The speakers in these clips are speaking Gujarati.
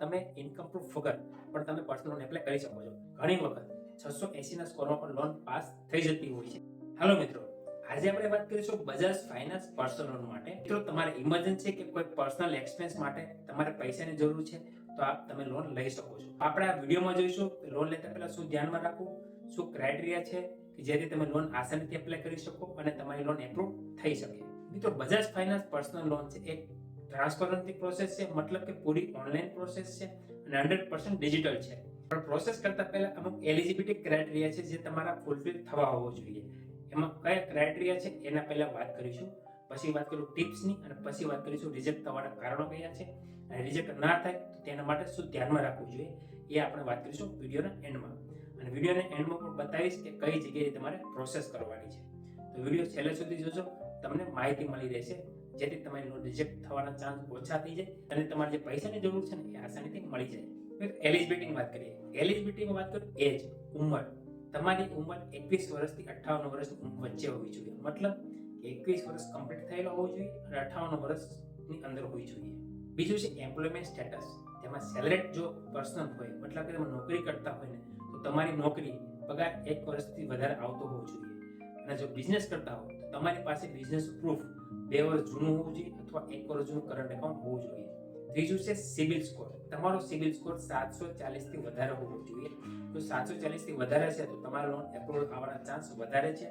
તમે ઇન્કમ પ્રૂફ વગર પણ તમે પર્સનલ લોન એપ્લાય કરી શકો છો. ઘણી વખત છસો એસી ના સ્કોરમાં પણ લોન પાસ થઈ જતી હોય છે. હાલો મિત્રો, આજે આપણે વાત કરીશું બજાજ ફાઇનાન્સ પર્સનલ લોન માટે. મિત્રો, તમારે ઇમરજન્સી કે કોઈ પર્સનલ એક્સપેન્સ માટે તમારે પૈસાની જરૂર છે, તો આપ તમે લોન લઈ શકો છો. આપણે આ વિડીયોમાં જોઈશું લોન લેતા પહેલા શું ધ્યાનમાં રાખવું, શું ક્રાઇટેરિયા છે કે જેથી તમે લોન આસાનીથી એપ્લાય કરી શકો અને તમારી લોન એપ્રુવ થઈ શકે. મિત્રો બજાજ ફાઇનાન્સ પર્સનલ લોન છે એક ટ્રાન્સપરન્સી પ્રોસેસ છે, મતલબ કે પૂરી ઓનલાઈન પ્રોસેસ છે અને હંડ્રેડ પર્સન્ટ ડિજિટલ છે. પણ પ્રોસેસ કરતા પહેલા અમુક એલિજિબિલિટી ક્રાઇટેરિયા છે જે તમારા ફૂલફિલ થવા હોવો જોઈએ. એમાં કયા ક્રાઇટેરિયા છે એના પહેલા વાત કરીશું. પછી વાત કરું ટિપ્સની અને પછી વાત કરીશું રિજેક્ટ થવાના કારણો કયા છે અને રિજેક્ટ ના થાય તો તેના માટે શું ધ્યાનમાં રાખવું જોઈએ એ આપણે વાત કરીશું વિડીયોના એન્ડમાં. અને વિડીયોના એન્ડમાં પણ બતાવીશ કે કઈ જગ્યાએ તમારે પ્રોસેસ કરવાની છે. તો વીડિયો છેલ્લે સુધી જોજો, તમને માહિતી મળી રહેશે. જેથી તમારી રિજેક્ટ થવાના ચાન્સ ઓછા થઈ જાય અને તમારે જે પૈસાની જરૂર છે ને એ આસાનીથી મળી જાય. એલિજિબિલિટીની વાત કરીએ. એલિજિબિલિટીમાં વાત કરું એજ ઉંમર. તમારી ઉંમર એકવીસ વર્ષથી અઠ્ઠાવન વર્ષની વચ્ચે હોવી જોઈએ. મતલબ એકવીસ વર્ષ કમ્પ્લીટ થયેલો હોવો જોઈએ અને અઠ્ઠાવન વર્ષની અંદર હોવી જોઈએ. બીજું છે એમ્પ્લોયમેન્ટ સ્ટેટસ તેમાં સેલરેટ જો પર્સન હોય, મતલબ કે તમે નોકરી કરતા હોય ને, તો તમારી નોકરી પગાર એક વર્ષથી વધારે આવતો હોવો જોઈએ. અને જો બિઝનેસ કરતા હોય તો તમારી પાસે બિઝનેસ પ્રૂફ બે વર્ષ જૂનું હોવું જોઈએ અથવા એક વર્ષ જૂનું કરંટ એકાઉન્ટ હોવું જોઈએ. ત્રીજું છે સિબિલ સ્કોર તમારો સિબિલ સ્કોર સાતસો ચાલીસથી વધારે હોવો જોઈએ. જો સાતસો ચાલીસથી વધારે છે તો તમારો લોન એપ્રુવલ આવવાના ચાન્સ વધારે છે.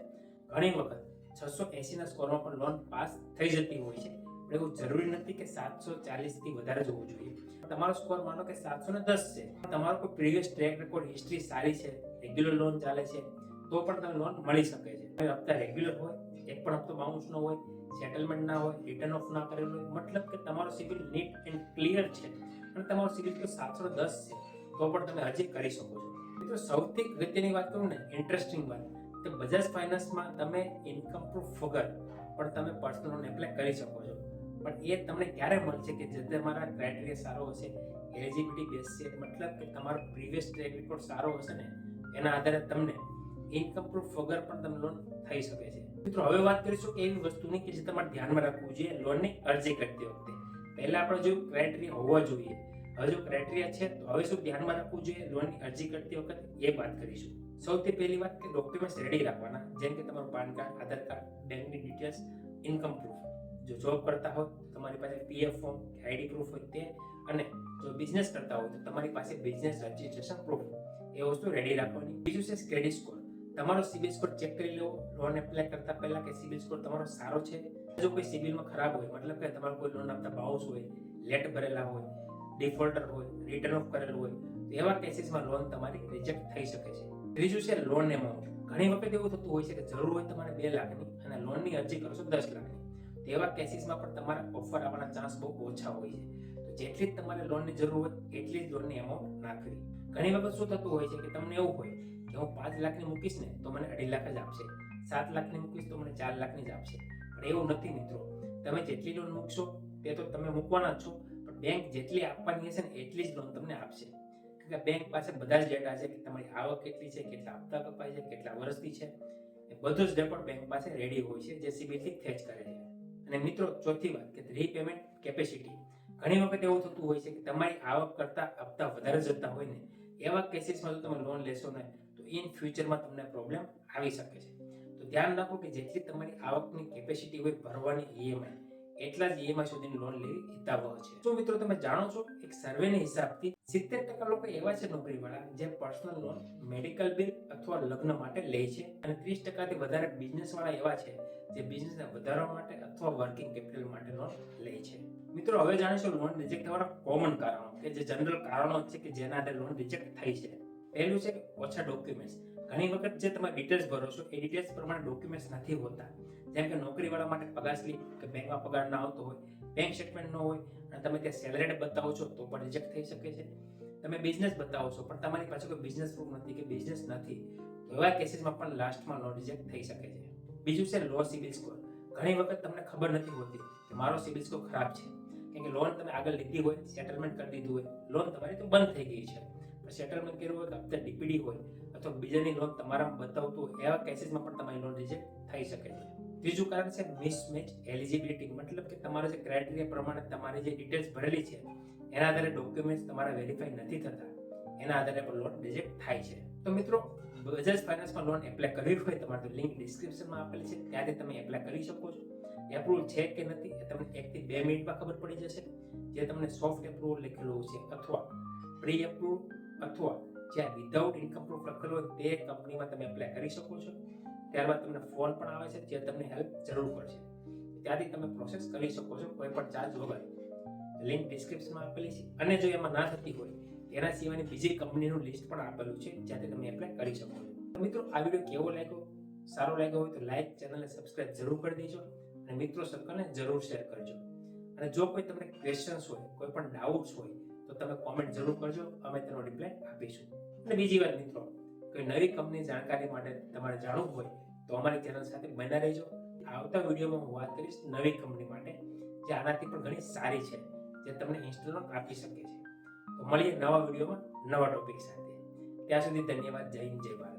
ઘણી વખત છસો એસીના સ્કોરમાં પણ લોન પાસ થઈ જતી હોય છે. પણ એવું જરૂરી નથી કે સાતસો ચાલીસથી વધારે જ હોવું જોઈએ. તમારો સ્કોર માનો કે સાતસો ને દસ છે. તમારો કોઈ પ્રીવિયસ ટ્રેક રેકોર્ડ હિસ્ટ્રી સારી છે રેગ્યુલર લોન ચાલે છે, તો પણ તમને લોન મળી શકે છે. હપ્તા રેગ્યુલર હોય, એક પણ હપ્તો બાઉન્સ ન હોય સેટલમેન્ટ ના હોય રિટર્ન ઓફ ના કરેલું હોય, મતલબ કે તમારો સિવિલ નીટ એન્ડ ક્લિયર છે. અને તમારો સિવિલ જો સાતસો દસ છે. તો પણ તમે અરજી કરી શકો છો. મિત્રો, સૌથી અગત્યની વાત કરું ને ઇન્ટરેસ્ટિંગ વાત. કે બજાજ ફાઇનાન્સમાં તમે ઇન્કમ પ્રૂફ વગર પણ તમે પર્સનલ લોન એપ્લાય કરી શકો છો. પણ એ તમને ક્યારે મળશે કે જે તમારા ક્રાઇટેરિયા સારો હશે? એલિજિબિલિટી બેસ છે, મતલબ કે તમારો પ્રીવિયસ ટ્રેક રેકોર્ડ સારો હશે ને? એના આધારે તમને ઇન્કમ પ્રૂફ વગર પણ તમને લોન થઈ શકે છે. મિત્રો, હવે વાત કરીશું એવી વસ્તુની કે જે તમારે ધ્યાનમાં રાખવું જોઈએ લોનની અરજી કરતી વખતે. પહેલા આપણે જો ક્રાઇટેરિયા હોવા જોઈએ, હવે જો ક્રાઇટેરિયા છે, તો હવે શું ધ્યાનમાં રાખવું જોઈએ લોનની અરજી કરતી વખતે? એ વાત કરીશું. સૌથી પહેલી વાત કે ડોક્યુમેન્ટ્સ રેડી રાખવાના, જેમ કે તમારું પાન કાર્ડ, આધાર કાર્ડ બેંકની ડિટેલ્સ ઇન્કમ પ્રૂફ જો જોબ કરતા હો તમારી પાસે પીએફ ફોર્મ આઈડી પ્રૂફ હોય તે, અને જો બિઝનેસ કરતા હોય, તો તમારી પાસે બિઝનેસ રજિસ્ટ્રેશન પ્રૂફ એ વસ્તુ રેડી રાખવાની. બીજું છે ક્રેડિટ સ્કોર તમારો સિબિલ સ્કોર ચેક કરી લો. લોન એપ્લાય કરતા પહેલા કે સિબિલ સ્કોર તમારો સારો છે? જો કોઈ સિબિલમાં ખરાબ હોય, મતલબ કે તમારો કોઈ લોન આપતા બાઉસ હોય લેટ ભરેલા હોય ડિફોલ્ટર હોય રિટર્ન ઓફ કરેલું હોય, તો એવા કેસીસમાં લોન તમારી રિજેક્ટ થઈ શકે છે. ત્રીજું છે લોન એમાઉન્ટ ઘણી વખત એવું થતું હોય છે કે જરૂર હોય તમારે બે લાખની અને લોનની અરજી કરશો દસ લાખની. તો એવા કેસીસમાં પણ તમારા ઓફર આવવાના ચાન્સ બહુ ઓછા હોય છે. તો જેટલી જ તમારે લોનની જરૂર હોય, એટલી જ લોનની એમાઉન્ટ નાખવી. ઘણી વખત શું થતું હોય છે કે તમને એવું હોય કે હું પાંચ લાખની મૂકીશ ને તો મને અઢી લાખ જ આપશે. સાત લાખની મૂકીશ તો મને ચાર લાખની જ આપશે. પણ એવું નથી મિત્રો. તમે જેટલી લોન મૂકશો, તે તો તમે મૂકવાના જ છો. પણ બેંક જેટલી આપવાની હશે ને, એટલી જ લોન તમને આપશે. કારણ કે બેંક પાસે બધા જ ડેટા છે કે તમારી આવક કેટલી છે, કેટલા હપ્તા કપાય છે, કેટલા વર્ષથી છે. એ બધું જ રેકોર્ડ બેંક પાસે રેડી હોય છે, જે સીબીથી ફેચ કરે છે. અને મિત્રો, ચોથી વાત કે રીપેમેન્ટ કેપેસિટી ઘણી વખત એવું થતું હોય છે કે તમારી આવક કરતા હપ્તા વધારે જતા હોય ને, એવા કેસીસમાં જો તમે લોન લેશો ને ઇન ફ્યુચરમાં તમને પ્રોબ્લેમ આવી શકે છે. તો ધ્યાન રાખો કે જેટલી તમારી આવકની કેપેસિટી હોય ભરવાની ઈએમઆઈ એટલા જ ઈએમઆઈ સુધીની લોન લેવી હિતાવહ છે. તો મિત્રો તમે જાણો છો, એક સર્વેના હિસાબથી સિત્તેર ટકા લોકો એવા છે નોકરીવાળા જે પર્સનલ લોન મેડિકલ બિલ અથવા લગ્ન માટે લે છે. અને ત્રીસ ટકાથી વધારે બિઝનેસ વાળા એવા છે જે બિઝનેસને વધારવા માટે અથવા વર્કિંગ કેપિટલ માટે લોન લે છે. મિત્રો, હવે જાણીશું લોન રિજેક્ટ થવાના કોમન કારણો કે જે જનરલ કારણો છે કે જેના આધારે લોન રિજેક્ટ થઈ છે. પહેલું છે ઓછા ડોક્યુમેન્ટ્સ ઘણી વખત જે તમે ડિટેલ્સ ભરો છો, એ ડિટેલ્સ પ્રમાણે ડોક્યુમેન્ટ્સ નથી હોતા. જેમ કે નોકરીવાળા માટે પગાર સ્લીપ કે બેંકમાં પગાર ના આવતો હોય બેંક સ્ટેટમેન્ટ ન હોય, અને તમે ત્યાં સેલરી બતાવો છો, તો પણ રિજેક્ટ થઈ શકે છે. તમે બિઝનેસ બતાવો છો, પણ તમારી પાસે કોઈ બિઝનેસ પ્રૂફ નથી કે બિઝનેસ નથી. તો એવા કેસીસમાં પણ લાસ્ટમાં લોન રિજેક્ટ થઈ શકે છે. બીજું છે લો સિબિલ સ્કોર ઘણી વખત તમને ખબર નથી હોતી કે મારો સિબિલ સ્કોર ખરાબ છે. કેમ કે લોન તમે આગળ લીધી હોય સેટલમેન્ટ કરી દીધું હોય લોન તમારી તો બંધ થઈ ગઈ છે. સેટલમેન્ટ કર્યું હોય કે ડીપીડી હોય અથવા બીજાની લોન તમારા બતાવતું હોય, એવા કેસીસમાં પણ તમારી લોન રિજેક્ટ થઈ શકે છે. ત્રીજું કારણ છે મિસમેચ એલિજિબિલિટી મતલબ કે તમારા જે ક્રાઇટેરિયા પ્રમાણે તમારી જે ડિટેલ્સ ભરેલી છે, એના આધારે ડોક્યુમેન્ટ્સ તમારા વેરીફાઈ નથી થતા, એના આધારે પણ લોન રિજેક્ટ થાય છે. તો મિત્રો, બજાજ ફાઇનાન્સમાં લોન એપ્લાય કરવી હોય, તમારે તો લિંક ડિસ્ક્રિપ્શનમાં આપેલી છે, ત્યાંથી તમે એપ્લાય કરી શકો છો. એપ્રુવલ છે કે નથી એ તમને એકથી બે મિનિટમાં ખબર પડી જશે. જે તમને સોફ્ટ એપ્રુવલ લખેલું છે અથવા પ્રી એપ્રુવ અથવા જ્યાં વિધાઉટ ઇન્કમ પ્રૂફ હોય તે કંપનીમાં તમે એપ્લાય કરી શકો છો. ત્યારબાદ તમને ફોન પણ આવે છે જે તમને હેલ્પ જરૂર પડશે. ત્યાંથી તમે પ્રોસેસ કરી શકો છો, કોઈ પણ ચાર્જ વગર. લિંક ડિસ્ક્રિપ્શનમાં આપેલી છે. અને જો એમાં ના થતી હોય, એના સિવાયની બીજી કંપનીનું લિસ્ટ પણ આપેલું છે, જ્યાંથી તમે એપ્લાય કરી શકો છો. મિત્રો, આ વીડિયો કેવો લાગ્યો? સારો લાગ્યો હોય તો લાઈક ચેનલને સબસ્ક્રાઇબ જરૂર કરી દેજો. અને મિત્રો સર્કલને જરૂર શેર કરજો. અને જો કોઈ તમને ક્વેશ્ચન્સ હોય, કોઈ પણ ડાઉટ્સ હોય તો તમે કોમેન્ટ જરૂર કરજો. અમે તેનો રિપ્લાય આપીશું. અને બીજી વાત મિત્રો, કોઈ નવી કંપની જાણકારી માટે તમારે જાણવું હોય, તો અમારી ચેનલ સાથે બન્યા રહેજો. આવતા વિડીયોમાં હું વાત કરીશ નવી કંપની માટે, જે આનાથી પણ ઘણી સારી છે, જે તમને ઇન્સ્ટોલમેન્ટ આપી શકે છે. તો મળીએ નવા વિડીયોમાં નવા ટોપિક સાથે. ત્યાં સુધી ધન્યવાદ. જય હિન્દ, જય ભારત.